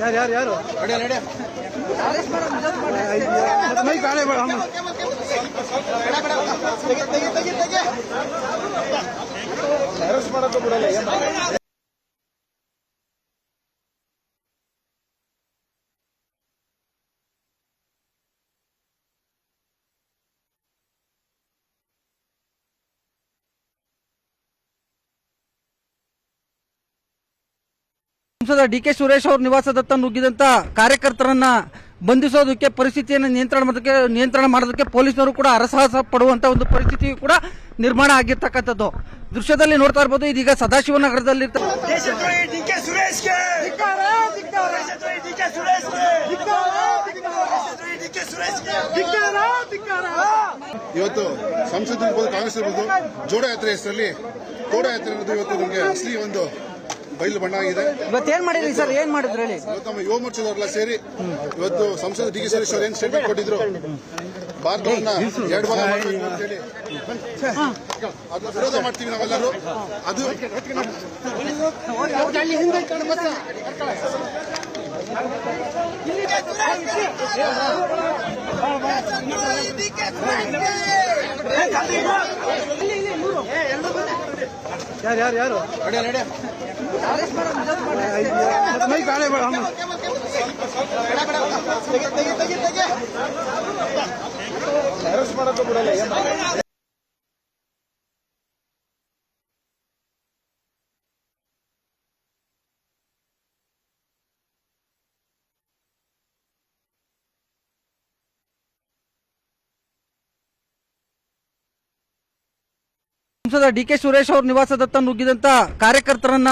ಯಾರು? ಯಾರು ಯಾರು ಮೈ ಕಾಣೆ ಬೇಡ ಮಾಡೋದು ಬಿಡಲ್ಲ ಸಂಸದ ಡಿ ಕೆ ಸುರೇಶ್ ಅವರ ನಿವಾಸದತ್ತ ನುಗ್ಗಿದಂತ ಕಾರ್ಯಕರ್ತರನ್ನ ಬಂಧಿಸೋದಕ್ಕೆ ಪರಿಸ್ಥಿತಿಯನ್ನು ನಿಯಂತ್ರಣ ಮಾಡೋದಕ್ಕೆ ನಿಯಂತ್ರಣ ಮಾಡೋದಕ್ಕೆ ಪೊಲೀಸರು ಕೂಡ ಅರಸಾಹಸ ಪಡುವಂತ ಒಂದು ಪರಿಸ್ಥಿತಿ ಕೂಡ ನಿರ್ಮಾಣ ಆಗಿರ್ತಕ್ಕಂಥದ್ದು. ದೃಶ್ಯದಲ್ಲಿ ನೋಡ್ತಾ ಇರ್ಬೋದು ಇದೀಗ ಸದಾಶಿವನಗರದಲ್ಲಿ ಇವತ್ತು ಸಂಸತ್ ಇರ್ಬೋದು ಕಾಂಗ್ರೆಸ್ ಇರ್ಬೋದು ಜೋಡ ಯಾತ್ರೆ ಹೆಸರಲ್ಲಿ ಕೋಡ ಯಾತ್ರೆ ಇವತ್ತು ನಮಗೆ ಅಸಲಿ ಒಂದು ಬಯಲು ಬಣ್ಣ ಆಗಿದೆ ಇವತ್ತೇನ್ ಮಾಡಿದ್ರಿ ಸರ್? ಏನ್ ಮಾಡಿದ್ರಿ ಹೇಳಿ? ಇವತ್ತು ನಮ್ಮ ಯುವ ಮೋರ್ಚಾದವರೆಲ್ಲ ಸೇರಿ ಇವತ್ತು ಸಂಸದ ಡಿ ಕೆ ಸುರೇಶ್ ಅವರು ಏನ್ ಸ್ಟೇಟ್ಮೆಂಟ್ ಕೊಟ್ಟಿದ್ರು? ಭಾರತವನ್ನ ಎರಡು ಭಾಗ ಮಾಡಬೇಕು ಅಂತ ಹೇಳಿ. ಅದನ್ನ ವಿರೋಧ ಮಾಡ್ತೀವಿ ನಾವೆಲ್ಲರೂ. ಅದು ಯಾರು ಯಾರು ಯಾರು? ಮೈ ಬೇಡ ಬೇಡ ಏನ್? ಸಂಸದ ಡಿ ಕೆ ಸುರೇಶ್ ಅವ್ರ ನಿವಾಸದತ್ತ ನುಗ್ಗಿದಂತ ಕಾರ್ಯಕರ್ತರನ್ನ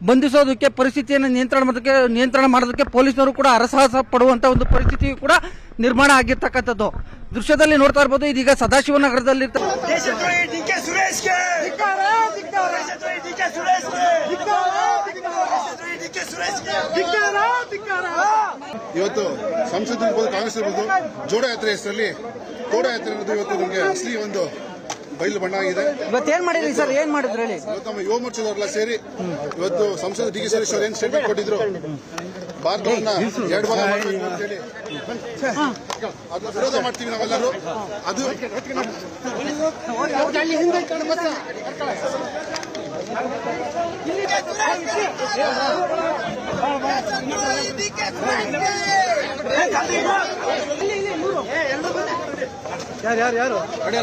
ಬಂಧಿಸೋದಕ್ಕೆ ಪರಿಸ್ಥಿತಿಯನ್ನು ನಿಯಂತ್ರಣ ಮಾಡೋದಕ್ಕೆ ನಿಯಂತ್ರಣ ಮಾಡೋದಕ್ಕೆ ಪೊಲೀಸರು ಕೂಡ ಅರಸಾಹಸ ಪಡುವಂಥ ಒಂದು ಪರಿಸ್ಥಿತಿ ಕೂಡ ನಿರ್ಮಾಣ ಆಗಿರ್ತಕ್ಕಂಥದ್ದು. ದೃಶ್ಯದಲ್ಲಿ ನೋಡ್ತಾ ಇರ್ಬೋದು ಇದೀಗ ಸದಾಶಿವನಗರದಲ್ಲಿ ನಗರದಲ್ಲಿ ಇವತ್ತು ಸಂಸತ್ ಇರ್ಬೋದು ಕಾಂಗ್ರೆಸ್ ಇರ್ಬೋದು ಜೋಡ ಯಾತ್ರೆ ಹೆಸರಲ್ಲಿ ಕೋಡ ಯಾತ್ರೆ ಅನ್ನೋದು ಇವತ್ತು ನಮಗೆ ಅಸಲಿ ಒಂದು ಬಯಲು ಬಣ್ಣ ಆಗಿದೆ. ಇವತ್ತೇನ್ ಮಾಡಿದ್ರಿ ಸರ್? ಏನ್ ಮಾಡಿದ್ರು ಹೇಳಿ? ಇವತ್ತು ನಮ್ಮ ಯುವ ಮೋರ್ಚಾದವರೆಲ್ಲ ಸೇರಿ ಇವತ್ತು ಸಂಸದ ಡಿ ಕೆ ಸುರೇಶ್ ಅವರು ಏನ್ ಸ್ಟೇಟ್ಮೆಂಟ್ ಕೊಟ್ಟಿದ್ರು? ಭಾರತವನ್ನ ಎರಡು ಭಾಗ ಮಾಡಬೇಕು ಅಂತ ಹೇಳಿ. ಅದನ್ನ ವಿರೋಧ ಮಾಡ್ತೀವಿ ನಾವೆಲ್ಲರೂ. ಅದು ಯಾರು ಯಾರು ಯಾರು? ಕಾಣೆ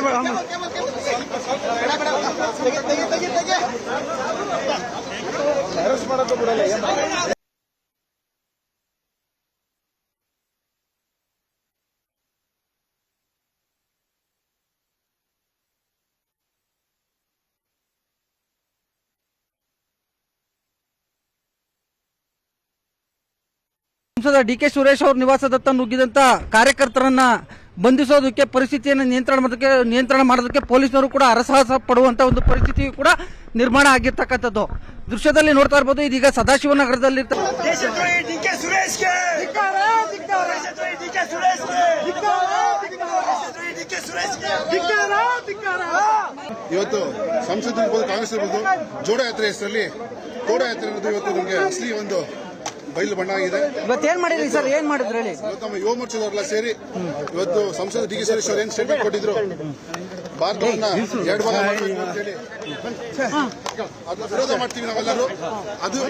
ಬೇಡ ಅಮ್ಮ. ಅರೆಸ್ಟ್ ಮಾಡಕ್ಕೂ ಬಿಡಲ್ಲ ಏನ್ ಮಾಡೋದು? ಸಂಸದ ಡಿ ಕೆ ಸುರೇಶ್ ಅವ್ರ ನಿವಾಸದತ್ತ ನುಗ್ಗಿದಂತ ಕಾರ್ಯಕರ್ತರನ್ನ ಬಂಧಿಸೋದಕ್ಕೆ ಪರಿಸ್ಥಿತಿಯನ್ನು ನಿಯಂತ್ರಣ ಮಾಡೋದಕ್ಕೆ ನಿಯಂತ್ರಣ ಮಾಡೋದಕ್ಕೆ ಪೊಲೀಸರು ಕೂಡ ಅರಸಾಹಸ ಪಡುವಂತ ಒಂದು ಪರಿಸ್ಥಿತಿ ಕೂಡ ನಿರ್ಮಾಣ ಆಗಿರ್ತಕ್ಕಂಥದ್ದು. ದೃಶ್ಯದಲ್ಲಿ ನೋಡ್ತಾ ಇರ್ಬೋದು, ಇದೀಗ ಸದಾಶಿವನಗರದಲ್ಲಿ ಇವತ್ತು ಸಂಸತ್ ಇರ್ಬೋದು ಕಾಂಗ್ರೆಸ್ ಇರ್ಬೋದು ಜೋಡ ಯಾತ್ರೆ ಹೆಸರಲ್ಲಿ ಕೋಡ ಯಾತ್ರೆ ಇರೋದು ಇವತ್ತು ನಮಗೆ ಅಸಲಿ ಒಂದು ಬಯಲು ಬಣ್ಣ ಆಗಿದೆ. ಇವತ್ತೇನ್ ಮಾಡಿದ್ರಿ ಸರ್? ಏನ್ ಮಾಡಿದ್ರಿ ಹೇಳಿ? ಇವತ್ತು ನಮ್ಮ ಯುವ ಮೋರ್ಚಾದವರೆಲ್ಲ ಸೇರಿ ಇವತ್ತು ಸಂಸದ ಡಿ ಕೆ ಸುರೇಶ್ ಅವರು ಏನ್ ಸ್ಟೇಟ್ಮೆಂಟ್ ಕೊಟ್ಟಿದ್ರು? ಭಾರತವನ್ನ ಎರಡು ಭಾಗ ಮಾಡಬೇಕು ಅಂತ ಹೇಳಿ. ಅದನ್ನ ವಿರೋಧ ಮಾಡ್ತೀವಿ ನಾವೆಲ್ಲರೂ. ಅದು